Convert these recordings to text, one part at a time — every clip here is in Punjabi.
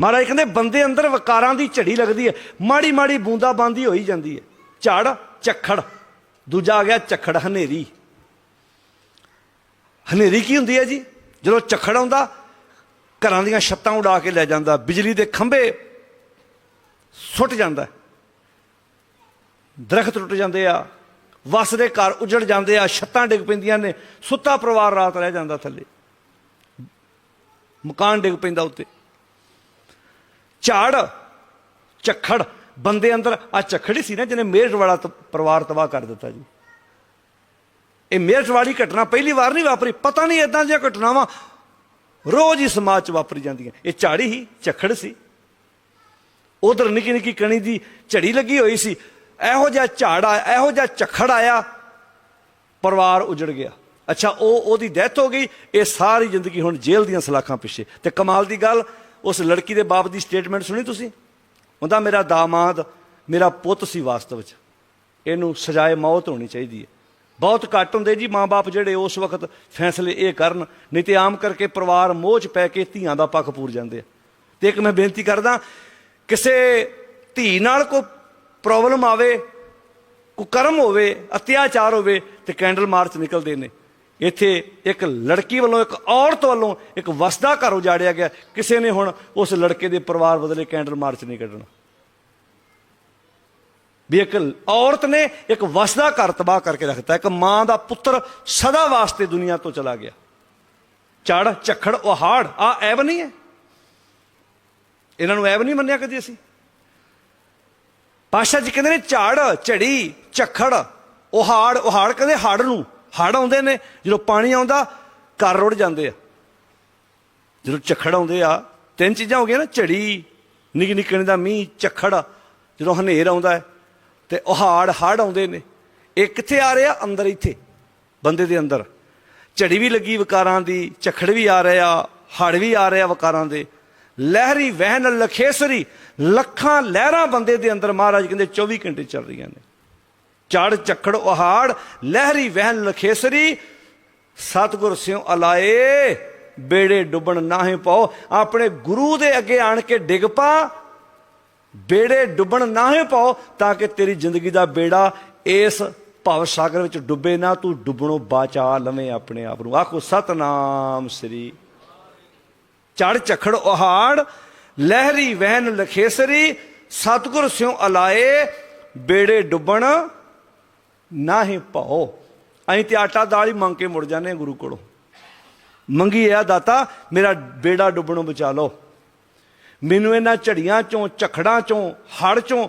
ਮਹਾਰਾਜ ਕਹਿੰਦੇ, ਬੰਦੇ ਅੰਦਰ ਵਕਾਰਾਂ ਦੀ ਝੜੀ ਲੱਗਦੀ ਹੈ, ਮਾੜੀ ਮਾੜੀ ਬੂੰਦਾ ਬਾਂਦੀ ਹੋਈ ਜਾਂਦੀ ਹੈ। ਝੜ, ਝੱਖੜ, ਦੂਜਾ ਆ ਗਿਆ ਝੱਖੜ, ਹਨੇਰੀ। ਹਨੇਰੀ ਕੀ ਹੁੰਦੀ ਹੈ ਜੀ? ਜਦੋਂ ਝੱਖੜ ਆਉਂਦਾ, ਘਰਾਂ ਦੀਆਂ ਛੱਤਾਂ ਉਡਾ ਕੇ ਲੈ ਜਾਂਦਾ, ਬਿਜਲੀ ਦੇ ਖੰਭੇ ਸੁੱਟ ਜਾਂਦਾ ਦਰਖਤ ਟੁੱਟ ਜਾਂਦੇ ਆ, ਵਸ ਦੇ ਘਰ ਉਜੜ ਜਾਂਦੇ ਆ, ਛੱਤਾਂ ਡਿੱਗ ਪੈਂਦੀਆਂ ਨੇ, ਸੁੱਤਾ ਪਰਿਵਾਰ ਰਾਤ ਰਹਿ ਜਾਂਦਾ ਥੱਲੇ। ਮਕਾਨ ਡਿੱਗ ਪੈਂਦਾ ਉੱਤੇ। ਝਾੜ, ਝੱਖੜ। ਬੰਦੇ ਅੰਦਰ ਆ ਝੱਖੜ ਹੀ ਸੀ ਨਾ ਜਿਹਨੇ ਮੇਰਠ ਵਾਲਾ ਤ- ਪਰਿਵਾਰ ਤਬਾਹ ਕਰ ਦਿੱਤਾ ਜੀ। ਇਹ ਮੇਰਠ ਵਾਲੀ ਘਟਨਾ ਪਹਿਲੀ ਵਾਰ ਨਹੀਂ ਵਾਪਰੀ। ਪਤਾ ਨਹੀਂ ਇਦਾਂ ਦੀਆਂ ਘਟਨਾਵਾਂ ਰੋਜ਼ ਹੀ ਸਮਾਜ 'ਚ ਵਾਪਰੀ ਜਾਂਦੀਆਂ। ਇਹ ਝਾੜੀ ਹੀ, ਝੱਖੜ ਸੀ। ਉਧਰ ਨਿੱਕੀ ਨਿੱਕੀ ਕਣੀ ਦੀ ਝੜੀ ਲੱਗੀ ਹੋਈ ਸੀ। ਇਹੋ ਜਿਹਾ ਝਾੜ ਆਇਆ ਇਹੋ ਜਿਹਾ ਝੱਖੜ ਆਇਆ, ਪਰਿਵਾਰ ਉਜੜ ਗਿਆ। ਅੱਛਾ, ਉਹ, ਉਹਦੀ ਡੈਥ ਹੋ ਗਈ। ਇਹ ਸਾਰੀ ਜ਼ਿੰਦਗੀ ਹੁਣ ਜੇਲ੍ਹ ਦੀਆਂ ਸਲਾਖਾਂ ਪਿੱਛੇ। ਤੇ ਕਮਾਲ ਦੀ ਗੱਲ ਉਸ ਲੜਕੀ ਦੇ ਬਾਪ ਦੀ ਸਟੇਟਮੈਂਟ ਸੁਣੀ ਤੁਸੀਂ? ਉਹਦਾ ਮੇਰਾ ਦਾਮਾਦ, ਮੇਰਾ ਪੁੱਤ ਸੀ ਵਾਸਤਵ ਵਿੱਚ ਇਹਨੂੰ ਸਜ਼ਾਏ ਮੌਤ ਹੋਣੀ ਚਾਹੀਦੀ ਹੈ। ਬਹੁਤ ਘੱਟ ਹੁੰਦੇ ਜੀ ਮਾਪੇ ਜਿਹੜੇ ਉਸ ਵਕਤ ਫੈਸਲੇ ਇਹ ਕਰਨ, ਨਹੀਂ ਤੇ ਆਮ ਕਰਕੇ ਪਰਿਵਾਰ ਮੋਹ 'ਚ ਪੈ ਕੇ ਧੀਆਂ ਦਾ ਪੱਖ ਪੂਰ ਜਾਂਦੇ ਆ। ਤੇ ਇੱਕ ਮੈਂ ਬੇਨਤੀ ਕਰਦਾ, ਕਿਸੇ ਧੀ ਨਾਲ ਕੋਈ ਪ੍ਰੋਬਲਮ ਆਵੇ, ਕੋਈ ਕਰਮ ਹੋਵੇ, ਅਤਿਆਚਾਰ ਹੋਵੇ, ਤੇ ਕੈਂਡਲ ਮਾਰਚ ਨਿਕਲਦੇ ਨੇ। ਇੱਥੇ ਇੱਕ ਲੜਕੀ ਵੱਲੋਂ, ਇੱਕ ਔਰਤ ਵੱਲੋਂ ਇੱਕ ਵਸਦਾ ਘਰ ਉਜਾੜਿਆ ਗਿਆ। ਕਿਸੇ ਨੇ ਹੁਣ ਉਸ ਲੜਕੇ ਦੇ ਪਰਿਵਾਰ ਬਦਲੇ ਕੈਂਡਲ ਮਾਰਚ ਨਹੀਂ ਕੱਢਣਾ। ਵੀ ਇੱਕ ਔਰਤ ਨੇ ਇੱਕ ਵਸਦਾ ਘਰ ਤਬਾਹ ਕਰਕੇ ਰੱਖਤਾ ਇੱਕ ਮਾਂ ਦਾ ਪੁੱਤਰ ਸਦਾ ਵਾਸਤੇ ਦੁਨੀਆ ਤੋਂ ਚਲਾ ਗਿਆ। ਚੜ, ਝੱਖੜ, ਉਹਾੜ, ਆ ਐਬ ਨਹੀਂ ਹੈ। ਇਹਨਾਂ ਨੂੰ ਐਬ ਨਹੀਂ ਮੰਨਿਆ ਕਦੇ ਅਸੀਂ। ਪਾਸ਼ਾ ਜੀ ਕਹਿੰਦੇ ਨੇ ਝਾੜ, ਝੜੀ, ਝੱਖੜ, ਉਹਾੜ ਉਹਾੜ ਕਹਿੰਦੇ ਹੜ ਨੂੰ। ਹੜ ਆਉਂਦੇ ਨੇ, ਜਦੋਂ ਪਾਣੀ ਆਉਂਦਾ, ਘਰ ਰੁੜ ਜਾਂਦੇ ਆ। ਜਦੋਂ ਝੱਖੜ ਆਉਂਦੇ ਆ, ਤਿੰਨ ਚੀਜ਼ਾਂ ਹੋ ਗਈਆਂ ਨਾ, ਝੜੀ, ਨਿੱਕੀ ਨਿੱਕਣ ਦਾ ਮੀਂਹ, ਝੱਖੜ, ਜਦੋਂ ਹਨੇਰ ਆਉਂਦਾ ਹੈ, ਤੇ ਉਹਾੜ ਹੜ ਆਉਂਦੇ ਨੇ। ਇਹ ਕਿੱਥੇ ਆ ਰਿਹਾ? ਅੰਦਰ ਇੱਥੇ, ਬੰਦੇ ਦੇ ਅੰਦਰ। ਝੜੀ ਵੀ ਲੱਗੀ ਵਿਕਾਰਾਂ ਦੀ, ਝੱਖੜ ਵੀ ਆ ਰਿਹਾ ਹੜ ਵੀ ਆ ਰਿਹਾ ਵਿਕਾਰਾਂ ਦੇ। ਲਹਿਰੀ ਵਹਿਨ ਲਖੇਸਰੀ, ਲੱਖਾਂ ਲਹਿਰਾਂ ਬੰਦੇ ਦੇ ਅੰਦਰ ਮਹਾਰਾਜ ਕਹਿੰਦੇ 24 ਘੰਟੇ ਚੱਲ ਰਹੀਆਂ ਨੇ। ਚੜ ਝੱਖੜ ਉਹਾੜ, ਲਹਿਰੀ ਵਹਿਣ ਲਖੇਸਰੀ ਸਤਿਗੁਰ ਸਿਉ ਅਲਾਏ, ਬੇੜੇ ਡੁੱਬਣ ਨਾਹੀਂ ਪਾਓ। ਆਪਣੇ ਗੁਰੂ ਦੇ ਅੱਗੇ ਆਣ ਕੇ ਡਿੱਗ ਪਾ, ਬੇੜੇ ਡੁੱਬਣ ਨਾਹੀਂ ਪਾਓ, ਤਾਂ ਕਿ ਤੇਰੀ ਜ਼ਿੰਦਗੀ ਦਾ ਬੇੜਾ ਇਸ ਭਵ ਸਾਗਰ ਵਿੱਚ ਡੁੱਬੇ ਨਾ, ਤੂੰ ਡੁੱਬਣੋਂ ਬਚਾ ਲਵੇਂ ਆਪਣੇ ਆਪ ਨੂੰ। ਆਖੋ, ਸਤਨਾਮ ਸ੍ਰੀ ਚੜ ਝਖੜ ਉਹਾੜ, ਲਹਿਰੀ ਵਹਿਣ ਲਖੇਸਰੀ ਸਤਿਗੁਰ ਸਿਉ ਅਲਾਏ, ਬੇੜੇ ਡੁੱਬਣ ਨਾ ਹੀ ਪਾਓ। ਅਸੀਂ ਤੇ ਆਟਾ, ਦਾਲ ਹੀ ਮੰਗ ਕੇ ਮੁੜ ਜਾਂਦੇ ਹਾਂ ਗੁਰੂ ਕੋਲੋਂ। ਮੰਗੀ ਆ, ਦਾਤਾ, ਮੇਰਾ ਬੇੜਾ ਡੁੱਬਣੋਂ ਬਚਾ ਲਓ। ਮੈਨੂੰ ਇਹਨਾਂ ਝੜੀਆਂ ਚੋਂ, ਝਖੜਾਂ ਚੋਂ ਹੜ ਚੋਂ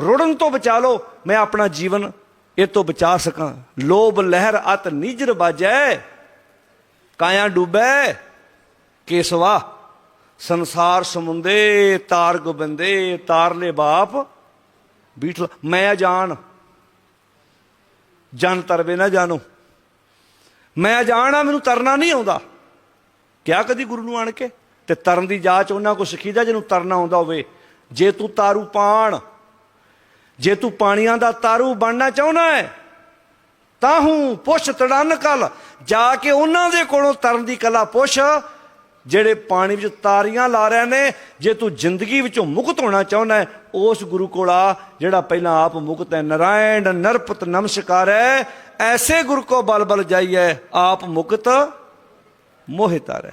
ਰੁੜਨ ਤੋਂ ਬਚਾ ਲਓ। ਮੈਂ ਆਪਣਾ ਜੀਵਨ ਇਹ ਤੋਂ ਬਚਾ ਸਕਾਂ। ਲੋਭ, ਲਹਿਰ, ਅਤ, ਨਿਜਰ ਬਾਜੈ। ਕਾਇਆ ਡੂਬੈ? ਕੇਸਵਾ। ਸੰਸਾਰ ਸਮੁੰਦੇ, ਤਾਰ ਗੋਬਿੰਦੇ, ਤਾਰਲੇ ਬਾਪ। ਬੀਠਲ ਮੈਂ ਜਾਣ ਜਨ ਤਰਵੇ ਨਾ ਜਾਣੋ। ਮੈਂ ਜਾਣਾ ਮੈਨੂੰ ਤਰਨਾ ਨਹੀਂ ਆਉਂਦਾ। ਕਿਹਾ ਕਦੀ ਗੁਰੂ ਨੂੰ ਆਣ ਕੇ? ਤੇ ਤਰਨ ਦੀ ਜਾਚ ਉਹਨਾਂ ਕੋ ਸਿੱਖੀਦਾ, ਜਿਹਨੂੰ ਤਰਨਾ ਆਉਂਦਾ ਹੋਵੇ। ਜੇ ਤੂੰ ਤਾਰੂ ਪਾਣ, ਜੇ ਤੂੰ ਪਾਣੀਆਂ ਦਾ ਤਾਰੂ ਬਣਨਾ ਚਾਹੁੰਦਾ ਹੈ, ਤਾਂ ਹੂੰ, ਪੁੱਛ ਤੜਨ ਕਲ। ਜਾ ਕੇ ਉਹਨਾਂ ਦੇ ਕੋਲੋਂ ਤਰਨ ਦੀ ਕਲਾ ਪੁੱਛ ਜਿਹੜੇ ਪਾਣੀ ਵਿੱਚ ਤਾਰੀਆਂ ਲਾ ਰਹੇ ਨੇ, ਜੇ ਤੂੰ ਜ਼ਿੰਦਗੀ ਵਿੱਚੋਂ ਮੁਕਤ ਹੋਣਾ ਚਾਹੁੰਦਾ ਹੈ, ਉਸ ਗੁਰੂ ਕੋਲ ਆ, ਜਿਹੜਾ ਪਹਿਲਾਂ ਆਪ ਮੁਕਤ ਹੈ, ਨਰਾਇਣ, ਨਰਪਤ, ਨਮਸਕਾਰ ਹੈ, ਐਸੇ ਗੁਰੂ ਕੋ ਬਲ ਬਲ ਜਾਈਏ, ਆਪ ਮੁਕਤ ਮੋਹਿ ਤਾਰੈ